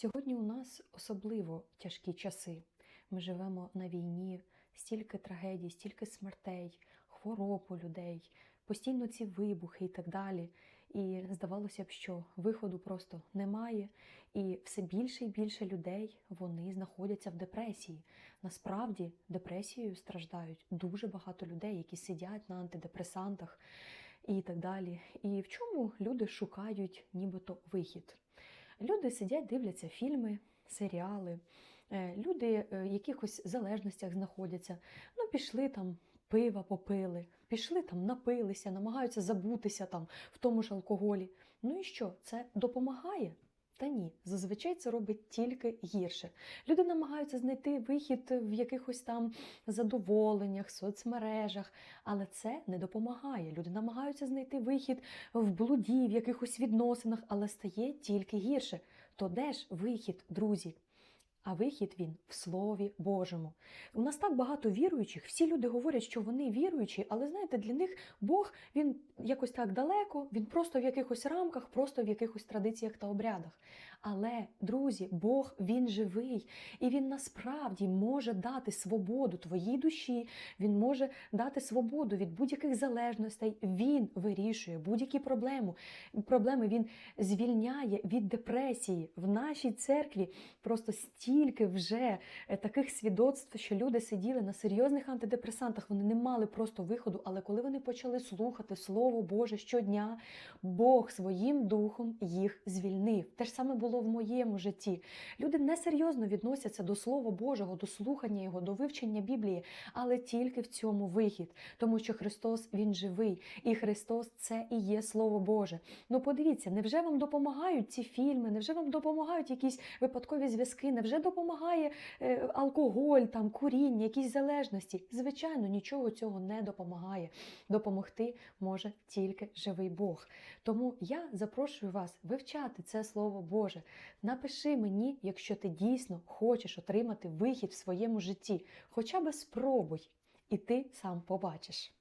Сьогодні у нас особливо тяжкі часи. Ми живемо на війні, стільки трагедій, стільки смертей, хвороб у людей, постійно ці вибухи і так далі. І здавалося б, що виходу просто немає, і все більше і більше людей вони знаходяться в депресії. Насправді депресією страждають дуже багато людей, які сидять на антидепресантах і так далі. І в чому люди шукають нібито вихід? Люди сидять, дивляться фільми, серіали, е, люди е, в якихось залежностях знаходяться. Ну, пішли там, пива попили, пішли там, напилися, намагаються забутися там в тому ж алкоголі. Ну і що, це допомагає? Та ні, зазвичай це робить тільки гірше. Люди намагаються знайти вихід в якихось там задоволеннях, соцмережах, але це не допомагає. Люди намагаються знайти вихід в блуді, в якихось відносинах, але стає тільки гірше. То де ж вихід, друзі? А вихід він в Слові Божому. У нас так багато віруючих. Всі люди говорять, що вони віруючі, але знаєте, для них Бог він якось так далеко, він просто в якихось рамках, просто в якихось традиціях та обрядах. Але, друзі, Бог він живий, і він насправді може дати свободу твоїй душі. Він може дати свободу від будь-яких залежностей. Він вирішує будь-які проблеми. Проблеми він звільняє від депресії в нашій церкві. Просто стільки вже е, таких свідоцтв, що люди сиділи на серйозних антидепресантах. Вони не мали просто виходу. Але коли вони почали слухати Слово Боже щодня, Бог своїм духом їх звільнив. Те ж саме було в моєму житті. Люди несерйозно відносяться до Слова Божого, до слухання Його, до вивчення Біблії, але тільки в цьому вихід, тому що Христос Він живий, і Христос це і є Слово Боже. Ну подивіться, невже вам допомагають ці фільми? Невже вам допомагають якісь випадкові зв'язки? Невже допомагає е, алкоголь, там куріння, якісь залежності? Звичайно, нічого цього не допомагає. Допомогти може тільки живий Бог. Тому я запрошую вас вивчати це Слово Боже. Напиши мені, якщо ти дійсно хочеш отримати вихід в своєму житті. Хоча би спробуй, і ти сам побачиш.